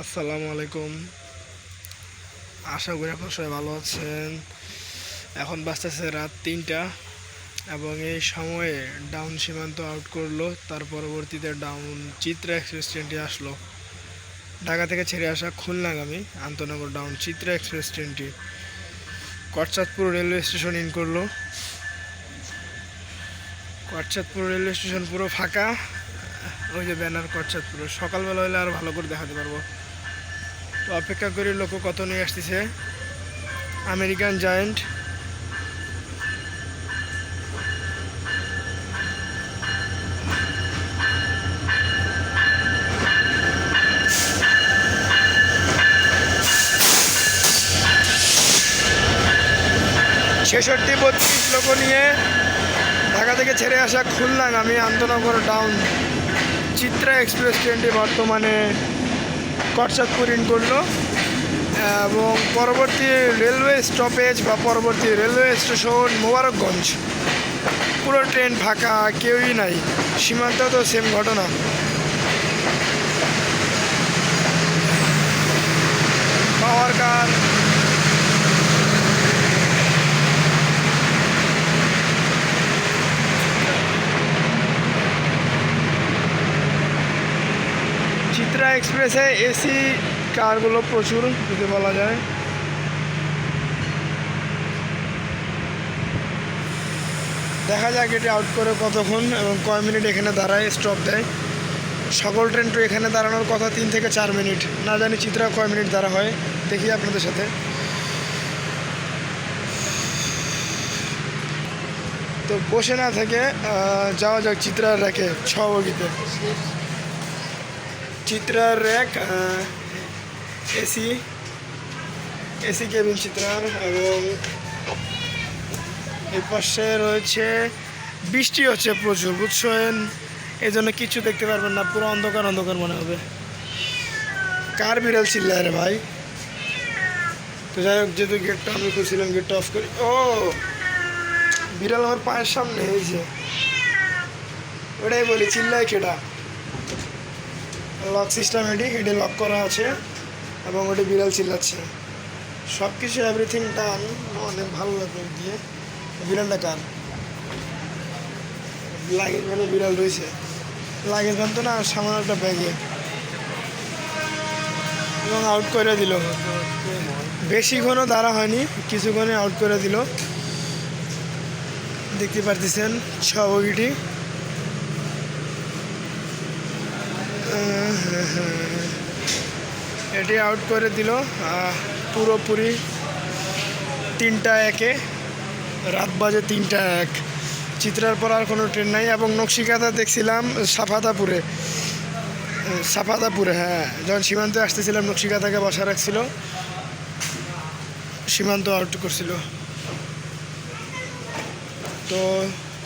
আসসালামু আলাইকুম। আশা করি আপনার সবাই ভালো আছেন। এখন বাজতেছে রাত তিনটা এবং এই সময়ে ডাউন সীমান্ত আউট করল, তার পরবর্তীতে ডাউন চিত্রা এক্সপ্রেস ট্রেনটি আসলো। ঢাকা থেকে ছেড়ে আসা খুলনাগামী আন্তনগর ডাউন চিত্রা এক্সপ্রেস ট্রেনটি কটচাঁদপুর রেলওয়ে স্টেশন ইন করল। কটচাঁদপুর রেলওয়ে স্টেশন পুরো ফাঁকা, ওই যে ব্যানার কটচাঁদপুর। সকালবেলা হলে আর ভালো করে দেখাতে পারব। তো অপেক্ষা করি লোক কত নিয়ে আসতেছে। American giant. ছেষট্টি, বত্রিশ লোক নিয়ে ঢাকা থেকে ছেড়ে আসা খুলনাগামী আন্তনগর ডাউন। চিত্রা এক্সপ্রেস ট্রেনটি বর্তমানে কটচাঁদপুর ইন করল। এবং পরবর্তী রেলওয়ে স্টপেজ বা পরবর্তী রেলওয়ে স্টেশন মোবারকগঞ্জ। পুরো ট্রেন ফাঁকা, কেউই নাই। সীমান্ত তো সেম ঘটনা পাওয়ার কার চিত্রা এক্সপ্রেসে এসি কারগুলো প্রচুর, যদি বলা যায়। দেখা যাক এটি আউট করে কতক্ষণ এবং কয় মিনিট এখানে দাঁড়ায় স্টপ দেয়। সকল ট্রেন তো এখানে দাঁড়ানোর কথা তিন থেকে চার মিনিট। না জানি চিত্রা কয় মিনিট দাঁড়া হয়, দেখি আপনাদের সাথে। তো বসে না থেকে যাওয়া যাক চিত্রার রেখে বগিতে। চিত্রার র্যাক এসি এসি কেবিন চিত্রার এবং এই পাশে রয়েছে, বৃষ্টি হচ্ছে প্রচুর, বুঝছেন? এই জন্য কিছু দেখতে পারবেন না, পুরো অন্ধকার অন্ধকার মনে হবে। কার বিড়াল চিল্লায় রে ভাই? তো যাই হোক যেহেতু গেটটা আমি করছিলাম গেটটা অফ করি। ও, বিড়াল আমার পায়ের সামনে, এই যে। ওটাই বলি, চিল্লায় কেটা লক সিস্টেম এটি এটি লক করা আছে এবং ওটি বিড়াল চিল্লাচ্ছে। সব কিছু এভরিথিং টান অনেক ভালো লাগবে দিয়ে। বিড়ালটা কার? লাগেজ ভ্যানে বিড়াল রয়েছে। লাগেজ ভ্যান তো না, সামান্য একটা ব্যাগে এবং আউট করে দিল। বেশিক্ষণও দাঁড়া হয়নি, কিছুক্ষণে আউট করে দিল। দেখতে পারতেছেন ছ এটি আউট করে দিল পুরোপুরি তিনটা একে, রাত বাজে তিনটা এক। চিত্রার পর আর কোনো ট্রেন নাই এবং নকশিকাতা দেখছিলাম সাফাতাপুরে সাফাতাপুরে হ্যাঁ যখন সীমান্তে আসতেছিলাম নকশিকাতাকে বসা রাখছিল। সীমান্ত আউট করছিল। তো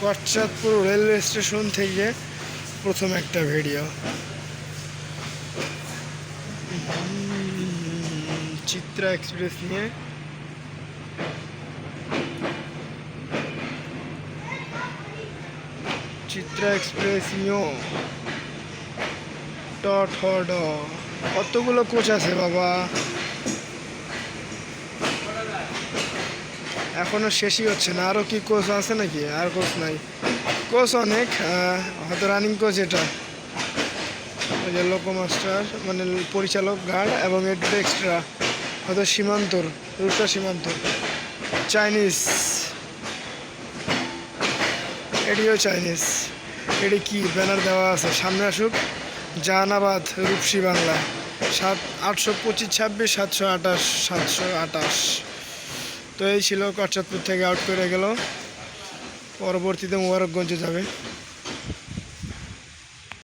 কটচাঁদপুর রেলওয়ে স্টেশন থেকে প্রথম একটা ভিডিও চিত্রা এক্সপ্রেস নিয়ে। চিত্রা এক্সপ্রেস নিও। ট ঠ কতগুলো কোচ আছে বাবা? এখনও শেষই হচ্ছে না। আরও কি কোচ আছে নাকি? আর কোচ নাই। কোচ অনেক হয়তো রানিং কোচ এটা। ওই যে লোকোমাস্টার মানে পরিচালক গার্ড এবং এক্সট্রা হয়তো সীমান্তর রুটা সীমান্ত চাইনিজ। এটিও চাইনিজ। এটি কি? ব্যানার দেওয়া আছে। সামনে আসুক। জাহানাবাদ, রূপসী বাংলা। সাত, আটশো পঁচিশ, ছাব্বিশ, সাতশো আঠাশ সাতশো আঠাশ। তো এই ছিল কটচাঁদপুর থেকে আউট করে গেল। পরবর্তীতে মোবারকগঞ্জে যাবে।